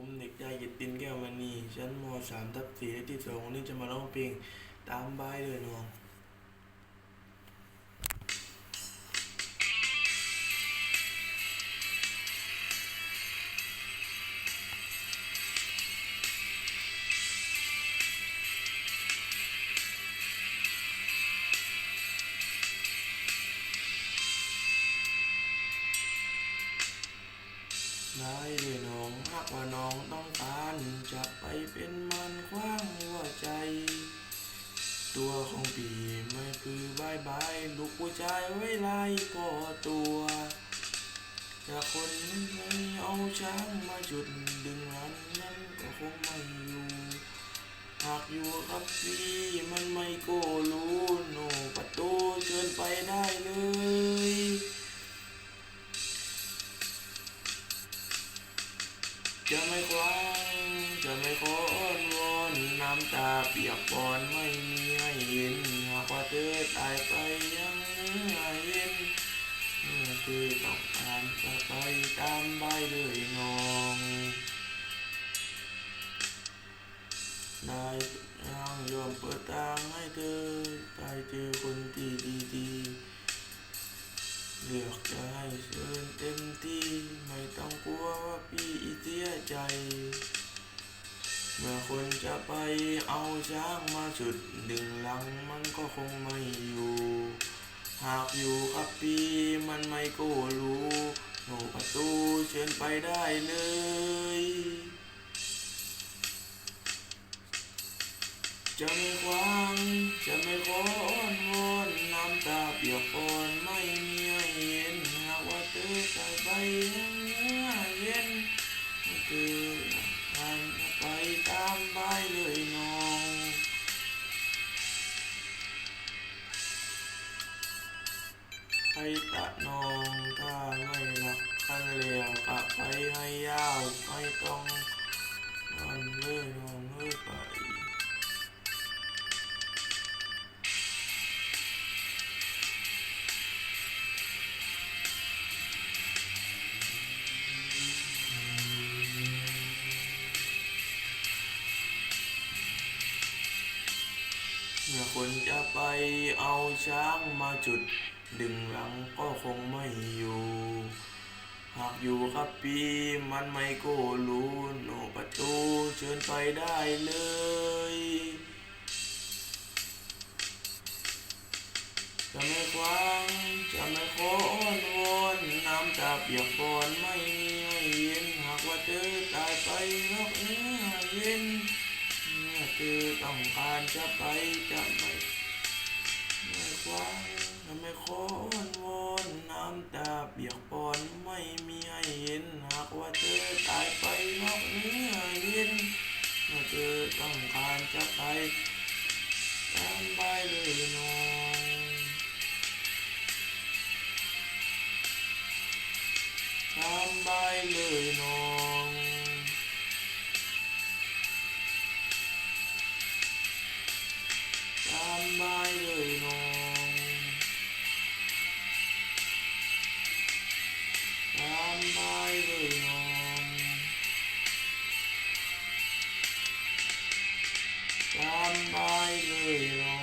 ผมเด็กชายกิตตินแก้วมณีชั้นมสามทับสี่เลขที่สองวันนี้จะมาร้องเพลงตามบายเลยน้อง ได้เลยน้องหากว่าน้องต้องการจะไปเป็นมันคว้างหัวใจ ตัวของพี่ไม่คือบายบายลูกผู้ชายไว้ไล่ก่อตัวจากคนไม่เอาช้างมาจุดดึงรันนั้นก็คงไม่อยู่ หากอยู่กับพี่มันไม่โกร จะไม่คว้างจะไม่ขออ้อนวอนน้ำตาเปียกปอนไม่มีให้เห็นหากว่าเธอตายไปยังเนื้อเย็นเมื่อเธอต้องการจะไปตามใบเลยน้องได้ยังยอมเปิดทางให้เธอได้เจอคนที่ดีๆเลือกจะให้เชิญเต็มที่ จะไปเอาช้างมาจุดดึงหลังมันก็คงไม่อยู่ หากอยู่กับพี่มันไม่ก็รู้หนูประตูเชิญไปได้เลยจะไม่ควางจะไม่ขออ้อนวอนน้ำตาเปียกปอนไม่มีห้เห็นหากว่าเธอใส่ไปยังเนื้อเย็นเธอ ไปตะนองถ้าไม่รักกันแล้วกลับไปให้ยาวไม่ต้องนอนเลยน้องเอ้ยไปเมื่อคนจะไปเอาช้างมาจุด ดึงหลังก็คงไม่อยู่ หากอยู่ครับพี่มันไม่โก็รู้หนูประตูเชิญไปได้เลยจะไม่ควางจะไม่ขออ้อนวอนน้ำตาเปียกปอนไม่มีให้เห็นหากว่าเธอตายไปนอกเนื้อเย็นเมื่อเธอต้องการจะไปจะไม่ ไม่คว้งจะไมขออ้อนวอนน้ำตาเปียกปอนไม่มีให้เห็นหากว่าเธอตายไปนอกเนื้อเย็นเมื่อเธอต้องการจะไปตามไปเลยน้องตามไปเลยน้อง my Bhai